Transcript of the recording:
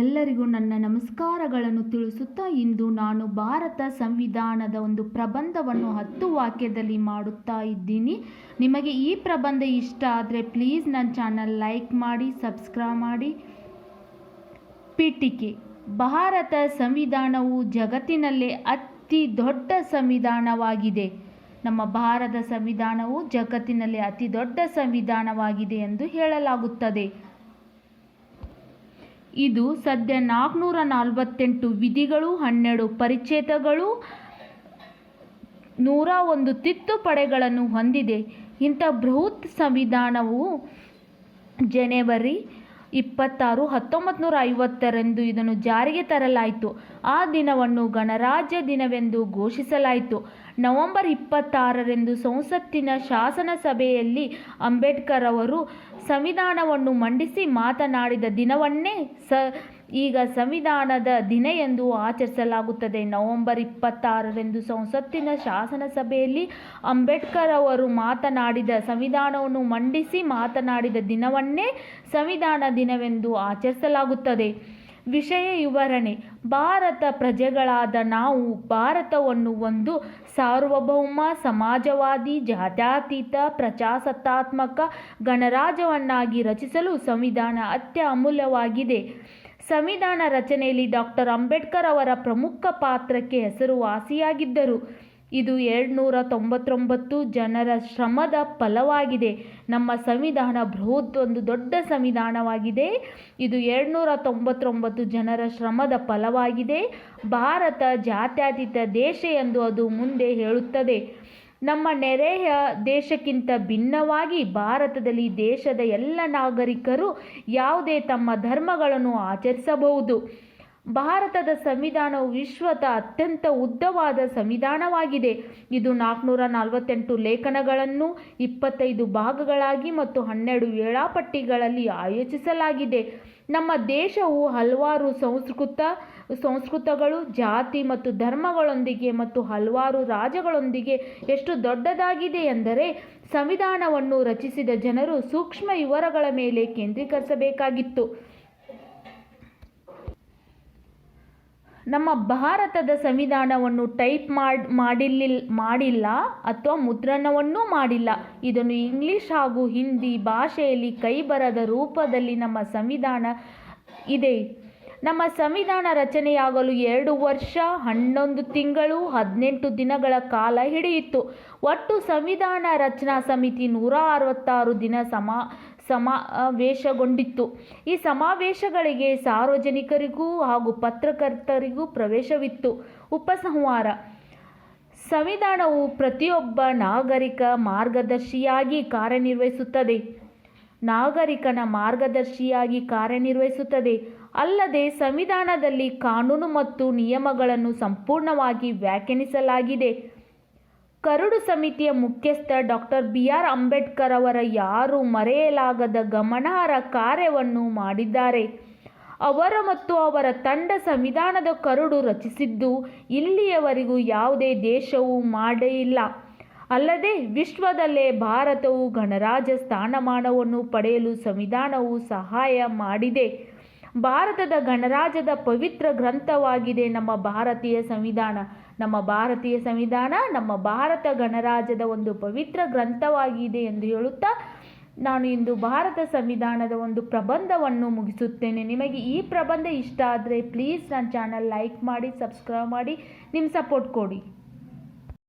ಎಲ್ಲರಿಗೂ ನನ್ನ ನಮಸ್ಕಾರಗಳನ್ನು ತಿಳಿಸುತ್ತಾ ಇಂದು ನಾನು ಭಾರತ ಸಂವಿಧಾನದ ಒಂದು ಪ್ರಬಂಧವನ್ನು ಹತ್ತು ವಾಕ್ಯದಲ್ಲಿ ಮಾಡುತ್ತಾ ಇದ್ದೀನಿ. ನಿಮಗೆ ಈ ಪ್ರಬಂಧ ಇಷ್ಟ ಆದರೆ ಪ್ಲೀಸ್ ನನ್ನ ಚಾನಲ್ ಲೈಕ್ ಮಾಡಿ, ಸಬ್ಸ್ಕ್ರೈಬ್ ಮಾಡಿ. ಪಿಟಿಕೆ ಭಾರತ ಸಂವಿಧಾನವು ಜಗತ್ತಿನಲ್ಲೇ ಅತಿ ದೊಡ್ಡ ಸಂವಿಧಾನವಾಗಿದೆ. ನಮ್ಮ ಭಾರತ ಸಂವಿಧಾನವು ಜಗತ್ತಿನಲ್ಲಿ ಅತಿ ದೊಡ್ಡ ಸಂವಿಧಾನವಾಗಿದೆ ಎಂದು ಹೇಳಲಾಗುತ್ತದೆ. ಇದು ಸದ್ಯ ನಾಲ್ಕುನೂರ ನಲವತ್ತೆಂಟು ವಿಧಿಗಳು, ಹನ್ನೆರಡು ಪರಿಚ್ಛೇದಗಳು, ನೂರ ಒಂದು ತಿದ್ದುಪಡೆಗಳನ್ನು ಹೊಂದಿದೆ. ಇಂಥ ಬೃಹತ್ ಸಂವಿಧಾನವು ಜನವರಿ ಇಪ್ಪತ್ತಾರು ಹತ್ತೊಂಬತ್ತು ನೂರ ಐವತ್ತರಂದು ಇದನ್ನು ಜಾರಿಗೆ ತರಲಾಯಿತು. ಆ ದಿನವನ್ನು ಗಣರಾಜ್ಯ ದಿನವೆಂದು ಘೋಷಿಸಲಾಯಿತು. ನವೆಂಬರ್ ಇಪ್ಪತ್ತಾರರಂದು ಸಂಸತ್ತಿನ ಶಾಸನ ಸಭೆಯಲ್ಲಿ ಅಂಬೇಡ್ಕರ್ ಅವರು ಸಂವಿಧಾನವನ್ನು ಮಂಡಿಸಿ ಮಾತನಾಡಿದ ದಿನವನ್ನೇ ಸ, ಈಗ ಸಂವಿಧಾನದ ದಿನ ಎಂದು ಆಚರಿಸಲಾಗುತ್ತದೆ. ನವೆಂಬರ್ ಇಪ್ಪತ್ತಾರರಂದು ಸಂಸತ್ತಿನ ಶಾಸನ ಸಭೆಯಲ್ಲಿ ಅಂಬೇಡ್ಕರ್ ಅವರು ಮಾತನಾಡಿದ ಸಂವಿಧಾನವನ್ನು ಮಂಡಿಸಿ ಮಾತನಾಡಿದ ದಿನವನ್ನೇ ಸಂವಿಧಾನ ದಿನವೆಂದು ಆಚರಿಸಲಾಗುತ್ತದೆ. ವಿಷಯ ವಿವರಣೆ. ಭಾರತ ಪ್ರಜೆಗಳಾದ ನಾವು ಭಾರತವನ್ನು ಒಂದು ಸಾರ್ವಭೌಮ, ಸಮಾಜವಾದಿ, ಜಾತ್ಯತೀತ, ಪ್ರಜಾಸತ್ತಾತ್ಮಕ ಗಣರಾಜ್ಯವನ್ನಾಗಿ ರಚಿಸಲು ಸಂವಿಧಾನ ಅತ್ಯ ಅಮೂಲ್ಯವಾಗಿದೆ ಸಂವಿಧಾನ ರಚನೆಯಲ್ಲಿ ಡಾಕ್ಟರ್ ಅಂಬೇಡ್ಕರ್ ಅವರ ಪ್ರಮುಖ ಪಾತ್ರಕ್ಕೆ ಹೆಸರುವಾಸಿಯಾಗಿದ್ದರು. ಇದು ಎರಡುನೂರ ತೊಂಬತ್ತೊಂಬತ್ತು ಜನರ ಶ್ರಮದ ಫಲವಾಗಿದೆ. ನಮ್ಮ ಸಂವಿಧಾನ ಬೃಹತ್ ಒಂದು ದೊಡ್ಡ ಸಂವಿಧಾನವಾಗಿದೆ. ಇದು ಎರಡುನೂರ ತೊಂಬತ್ತೊಂಬತ್ತು ಜನರ ಶ್ರಮದ ಫಲವಾಗಿದೆ. ಭಾರತ ಜಾತ್ಯತೀತ ದೇಶ ಎಂದು ಅದು ಮುಂದೆ ಹೇಳುತ್ತದೆ. ನಮ್ಮ ನೆರೆಯ ದೇಶಕ್ಕಿಂತ ಭಿನ್ನವಾಗಿ ಭಾರತದಲ್ಲಿ ದೇಶದ ಎಲ್ಲ ನಾಗರಿಕರು ಯಾವುದೇ ತಮ್ಮ ಧರ್ಮಗಳನ್ನು ಆಚರಿಸಬಹುದು. ಭಾರತದ ಸಂವಿಧಾನವು ವಿಶ್ವದ ಅತ್ಯಂತ ಉದ್ದವಾದ ಸಂವಿಧಾನವಾಗಿದೆ. ಇದು ನಾಲ್ಕುನೂರ ನಲವತ್ತೆಂಟು ಲೇಖನಗಳನ್ನು, ಇಪ್ಪತ್ತೈದು ಭಾಗಗಳಾಗಿ ಮತ್ತು ಹನ್ನೆರಡು ವೇಳಾಪಟ್ಟಿಗಳಲ್ಲಿ ಆಯೋಜಿಸಲಾಗಿದೆ. ನಮ್ಮ ದೇಶವು ಹಲವಾರು ಸಂಸ್ಕೃತ, ಸಂಸ್ಕೃತಗಳು, ಜಾತಿ ಮತ್ತು ಧರ್ಮಗಳೊಂದಿಗೆ ಮತ್ತು ಹಲವಾರು ರಾಜಗಳೊಂದಿಗೆ ಎಷ್ಟು ದೊಡ್ಡದಾಗಿದೆ ಎಂದರೆ, ಸಂವಿಧಾನವನ್ನು ರಚಿಸಿದ ಜನರು ಸೂಕ್ಷ್ಮ ವಿವರಗಳ ಮೇಲೆ ಕೇಂದ್ರೀಕರಿಸಬೇಕಾಗಿತ್ತು. ನಮ್ಮ ಭಾರತದ ಸಂವಿಧಾನವನ್ನು ಟೈಪ್ ಮಾಡಿ ಮಾಡಿಲ್ಲ ಮಾಡಿಲ್ಲ ಅಥವಾ ಮುದ್ರಣವನ್ನೂ ಮಾಡಿಲ್ಲ. ಇದನ್ನು ಇಂಗ್ಲಿಷ್ ಹಾಗೂ ಹಿಂದಿ ಭಾಷೆಯಲ್ಲಿ ಕೈಬರದ ರೂಪದಲ್ಲಿ ನಮ್ಮ ಸಂವಿಧಾನ ಇದೆ. ನಮ್ಮ ಸಂವಿಧಾನ ರಚನೆಯಾಗಲು ಎರಡು ವರ್ಷ, ಹನ್ನೊಂದು ತಿಂಗಳು, ಹದಿನೆಂಟು ದಿನಗಳ ಕಾಲ ಹಿಡಿಯಿತು. ಒಟ್ಟು ಸಂವಿಧಾನ ರಚನಾ ಸಮಿತಿ ನೂರ ಅರವತ್ತಾರು ದಿನ ಸಮಾ ಸಮಾವೇಶಗೊಂಡಿತ್ತು ಈ ಸಮಾವೇಶಗಳಿಗೆ ಸಾರ್ವಜನಿಕರಿಗೂ ಹಾಗೂ ಪತ್ರಕರ್ತರಿಗೂ ಪ್ರವೇಶವಿತ್ತು. ಉಪಸಂಹಾರ. ಸಂವಿಧಾನವು ಪ್ರತಿಯೊಬ್ಬ ನಾಗರಿಕ ಮಾರ್ಗದರ್ಶಿಯಾಗಿ ಕಾರ್ಯನಿರ್ವಹಿಸುತ್ತದೆ. ನಾಗರಿಕನ ಮಾರ್ಗದರ್ಶಿಯಾಗಿ ಕಾರ್ಯನಿರ್ವಹಿಸುತ್ತದೆ. ಅಲ್ಲದೆ ಸಂವಿಧಾನದಲ್ಲಿ ಕಾನೂನು ಮತ್ತು ನಿಯಮಗಳನ್ನು ಸಂಪೂರ್ಣವಾಗಿ ವ್ಯಾಖ್ಯಾನಿಸಲಾಗಿದೆ. ಕರಡು ಸಮಿತಿಯ ಮುಖ್ಯಸ್ಥ ಡಾಕ್ಟರ್ ಬಿ ಆರ್ ಅಂಬೇಡ್ಕರ್ ಅವರ ಯಾರು ಮರೆಯಲಾಗದ ಗಮನಾರ್ಹ ಕಾರ್ಯವನ್ನು ಮಾಡಿದ್ದಾರೆ. ಅವರ ಮತ್ತು ಅವರ ತಂಡ ಸಂವಿಧಾನದ ಕರುಡು ರಚಿಸಿದ್ದು ಇಲ್ಲಿಯವರೆಗೂ ಯಾವುದೇ ದೇಶವೂ ಮಾಡಿಲ್ಲ ಅಲ್ಲದೆ ವಿಶ್ವದಲ್ಲೇ ಭಾರತವು ಗಣರಾಜ್ಯ ಸ್ಥಾನಮಾನವನ್ನು ಪಡೆಯಲು ಸಂವಿಧಾನವು ಸಹಾಯ ಮಾಡಿದೆ. ಭಾರತದ ಗಣರಾಜ್ಯದ ಪವಿತ್ರ ಗ್ರಂಥವಾಗಿದೆ ನಮ್ಮ ಭಾರತೀಯ ಸಂವಿಧಾನ. ನಮ್ಮ ಭಾರತೀಯ ಸಂವಿಧಾನ, ನಮ್ಮ ಭಾರತ ಗಣರಾಜ್ಯದ ಒಂದು ಪವಿತ್ರ ಗ್ರಂಥವಾಗಿದೆ ಎಂದು ಹೇಳುತ್ತಾ, ನಾನು ಇಂದು ಭಾರತ ಸಂವಿಧಾನದ ಒಂದು ಪ್ರಬಂಧವನ್ನು ಮುಗಿಸುತ್ತೇನೆ. ನಿಮಗೆ ಈ ಪ್ರಬಂಧ ಇಷ್ಟ ಆದರೆ ಪ್ಲೀಸ್ ನನ್ನ ಚಾನಲ್ ಲೈಕ್ ಮಾಡಿ ಸಬ್ಸ್ಕ್ರೈಬ್ ಮಾಡಿ ನಿಮ್ಮ ಸಪೋರ್ಟ್ ಕೊಡಿ.